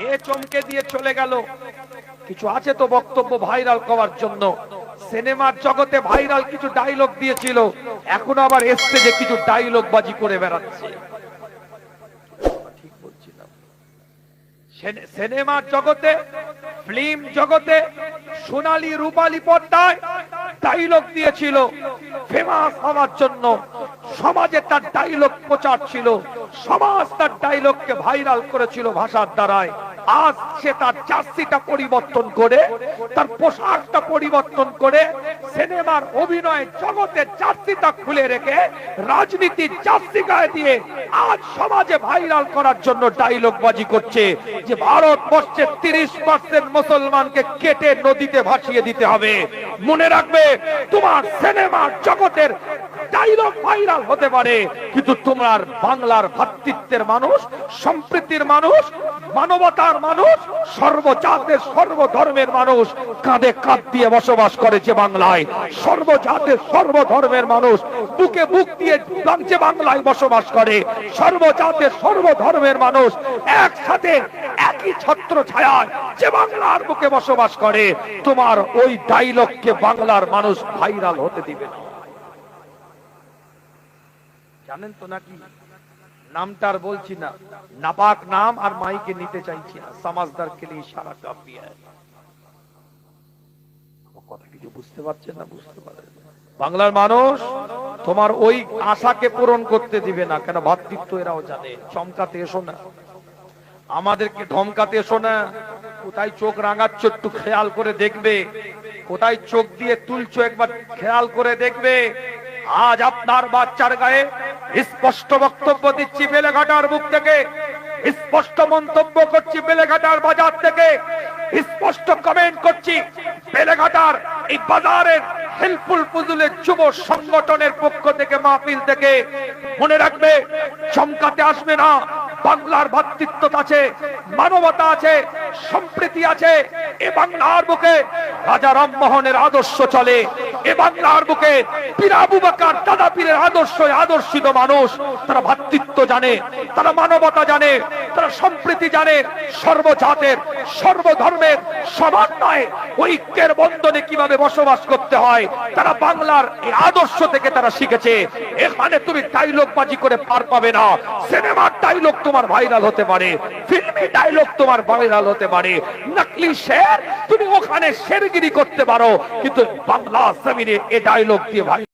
কে চমকে দিয়ে চলে গেল? কিছু আছে তো বক্তব্য ভাইরাল করার জন্য। সিনেমার জগতে ভাইরাল কিছু ডায়লগ দিয়েছিল। এখন আবার এসছে যে কিছু ডায়লগ বাজি করে বেড়াচ্ছে। সিনেমার জগতে ফিল্ম জগতে, সোনালী রূপালী পর্দায় ডায়লগ দিয়েছিল। ফেমাস হওয়ার জন্য সমাজে তার ডায়লগ প্রচার ছিল। সমাজ তার ডায়লগকে ভাইরাল করেছিল ভাষার দ্বারায়। আজ সে তার জার্সিটা পরিবর্তন করে, তার পোশাকটা পরিবর্তন করে, সিনেমার অভিনয় জগতে জার্সিটা খুলে রেখে রাজনীতির জার্সি গায়ে দিয়ে আজ সমাজে ভাইরাল করার জন্য ডায়লগ বাজি করছে যে ভারত ভারতবর্ষের তিরিশ পার্সেন্ট মুসলমানকে কেটে নদীতে ভাসিয়ে দিতে হবে। মনে রাখবে, তোমার সিনেমার জগতের ডায়লগ ভাইরাল হতে পারে। কিন্তু তোমার বাংলার ভাতৃত্বের মানুষ, সম্প্রীতির মানুষ, মানবতার মানুষ, সর্বজাতের সর্বধর্মের মানুষ কাঁধে কাঁধ দিয়ে বসবাস করে বাংলায়। সর্বজাতের সর্বধর্মের মানুষ বুকে বুক দিয়ে বাংলায় বসবাস করে। সর্বজাতের সর্বধর্মের মানুষ একসাথে একই ছত্র ছায়ায় যে বাংলার বুকে বসবাস করে। তোমার ওই ডাইলগকে বাংলার মানুষ ভাইরাল হতে দিবে না। জানেন তো নাকি? নামটার বলছি না। নাপাক নাম আর মাইকে নিতে চাইছি না। সমাজদার কে লিয়ে সারা আমার কথা কিছু বুঝতে পারছেন না? বুঝতে পারেন বাংলার মানুষ তোমার ওই আশাকে পূরণ করতে দিবে না। কেন ভাতৃত্ব এরাও জানে। চমকাতে এসো না। আমাদেরকে ধমকাতে এসো না। কোথায় চোখ রাঙাচ্ছ একটু খেয়াল করে দেখবে। কোথায় চোখ দিয়ে তুলছো একবার খেয়াল করে দেখবে। আজ আপনার বাচ্চার গায়ে স্পষ্ট বক্তব্য দিচ্ছি বেলেঘাটার বুক থেকে। স্পষ্ট মন্তব্য করছি বেলেঘাটার বাজার থেকে। স্পষ্ট কমেন্ট করছি বেলেঘাটার এই বাজারের হেল্পফুল পুজুলের যুব সংগঠনের পক্ষ থেকে, মাহফিল থেকে। মনে রাখবে, চমকাতে আসবে না। বাংলার ভাতৃত্ব আছে, মানবতা আছে, সম্প্রীতি আছে। এ বাংলার বুকে রাজা রামমোহনের আদর্শ চলে। এ বাংলার বুকে পীর আবু বাকার, দাদা পীরের আদর্শ আদর্শিত মানুষ। তারা ভাতৃত্ব জানে, তারা মানবতা জানে, তারা সম্প্রীতি জানে, সর্বজাতের, সর্বধর্মের সমন্বয়ে ঐক্যের বন্ধনে কীভাবে বসবাস করতে হয়, তারা বাংলার এই আদর্শ থেকে তারা শিখেছে। এখানে তুমি ডাইলগ বাজি করে পার পাবে না। সিনেমার ডাইলগ তোমার ভাইরাল হতে পারে। ফিল্মি ডায়লগ তোমার ভাইরাল হতে পারে। নকলি শের তুমি ওখানে শেরগিরি করতে পারো। কিন্তু বাংলা জমিনে এ ডায়লগ দিয়ে ভাই